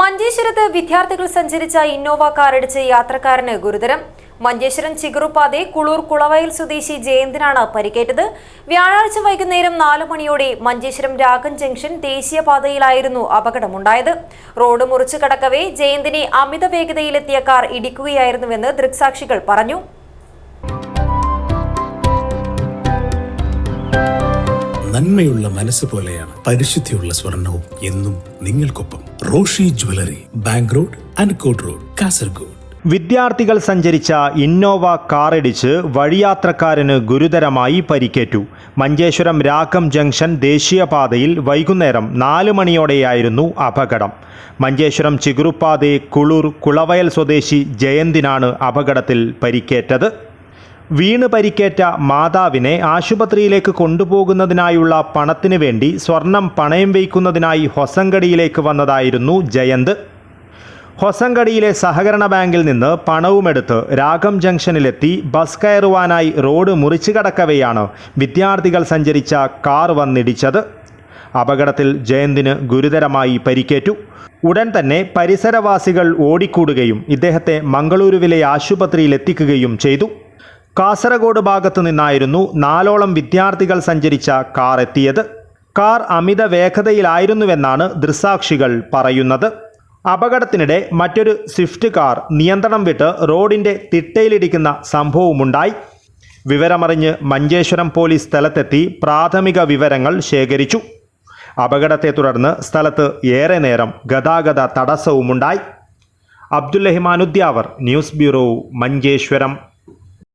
മഞ്ചേശ്വരത്ത് വിദ്യാർത്ഥികൾ സഞ്ചരിച്ച ഇന്നോവ കാറിടിച്ച് യാത്രക്കാരന് ഗുരുതരം. മഞ്ചേശ്വരം ചിഗറുപാതെ കുളൂർ കുളവയൽ സ്വദേശി ജയന്തിനാണ് പരിക്കേറ്റത്. വ്യാഴാഴ്ച വൈകുന്നേരം നാല് മണിയോടെ മഞ്ചേശ്വരം രാഗൻ ജംഗ്ഷൻ ദേശീയപാതയിലായിരുന്നു അപകടമുണ്ടായത്. റോഡ് മുറിച്ചു കടക്കവേ ജയന്തിനെ അമിത വേഗതയിലെത്തിയ കാർ ഇടിക്കുകയായിരുന്നുവെന്ന് ദൃക്സാക്ഷികൾ പറഞ്ഞു. നന്മയുള്ള മനസ്സ് പോലെയാണ് പരിശുദ്ധിയുള്ള സ്വർണവും എന്നും നിങ്ങൾക്കൊപ്പം. റോഷി ജ്വല്ലറി ബാങ്ക് റോഡ് അൻകോട്ട് റോഡ് കാസർഗോഡ്. വിദ്യാർത്ഥികൾ സഞ്ചരിച്ച ഇന്നോവ കാറിടിച്ച് വഴിയാത്രക്കാരന് ഗുരുതരമായി പരിക്കേറ്റു. മഞ്ചേശ്വരം രാക്കം ജംഗ്ഷൻ ദേശീയപാതയിൽ വൈകുന്നേരം നാല് മണിയോടെയായിരുന്നു അപകടം. മഞ്ചേശ്വരം ചിഗുറുപ്പാതെ കുളൂർ കുളവയൽ സ്വദേശി ജയന്തിനാണ് അപകടത്തിൽ പരിക്കേറ്റത്. വീണ് പരിക്കേറ്റ മാതാവിനെ ആശുപത്രിയിലേക്ക് കൊണ്ടുപോകുന്നതിനായുള്ള പണത്തിനു വേണ്ടി സ്വർണം പണയം വയ്ക്കുന്നതിനായി ഹൊസങ്കടിയിലേക്ക് വന്നതായിരുന്നു ജയന്ത്. ഹൊസങ്കടിയിലെ സഹകരണ ബാങ്കിൽ നിന്ന് പണവുമെടുത്ത് രാഗം ജംഗ്ഷനിലെത്തി ബസ് കയറുവാനായി റോഡ് മുറിച്ചു കടക്കവെയാണ് വിദ്യാർത്ഥികൾ സഞ്ചരിച്ച കാർ വന്നിടിച്ചത്. അപകടത്തിൽ ജയന്തിന് ഗുരുതരമായി പരിക്കേറ്റു. ഉടൻ തന്നെ പരിസരവാസികൾ ഓടിക്കൂടുകയും ഇദ്ദേഹത്തെ മംഗളൂരുവിലെ ആശുപത്രിയിലെത്തിക്കുകയും ചെയ്തു. കാസർഗോഡ് ഭാഗത്തു നിന്നായിരുന്നു നാലോളം വിദ്യാർത്ഥികൾ സഞ്ചരിച്ച കാർ എത്തിയത്. കാർ അമിത വേഗതയിലായിരുന്നുവെന്നാണ് ദൃസാക്ഷികൾ പറയുന്നത്. അപകടത്തിനിടെ മറ്റൊരു സ്വിഫ്റ്റ് കാർ നിയന്ത്രണം വിട്ട് റോഡിന്റെ തിട്ടയിലിടിക്കുന്ന സംഭവമുണ്ടായി വിവരമറിഞ്ഞ് മഞ്ചേശ്വരം പോലീസ് സ്ഥലത്തെത്തി പ്രാഥമിക വിവരങ്ങൾ ശേഖരിച്ചു. അപകടത്തെ തുടർന്ന് സ്ഥലത്ത് ഏറെ നേരം ഗതാഗത തടസ്സവുമുണ്ടായി. Abdul Udyavar news bureau Manjeshwaram.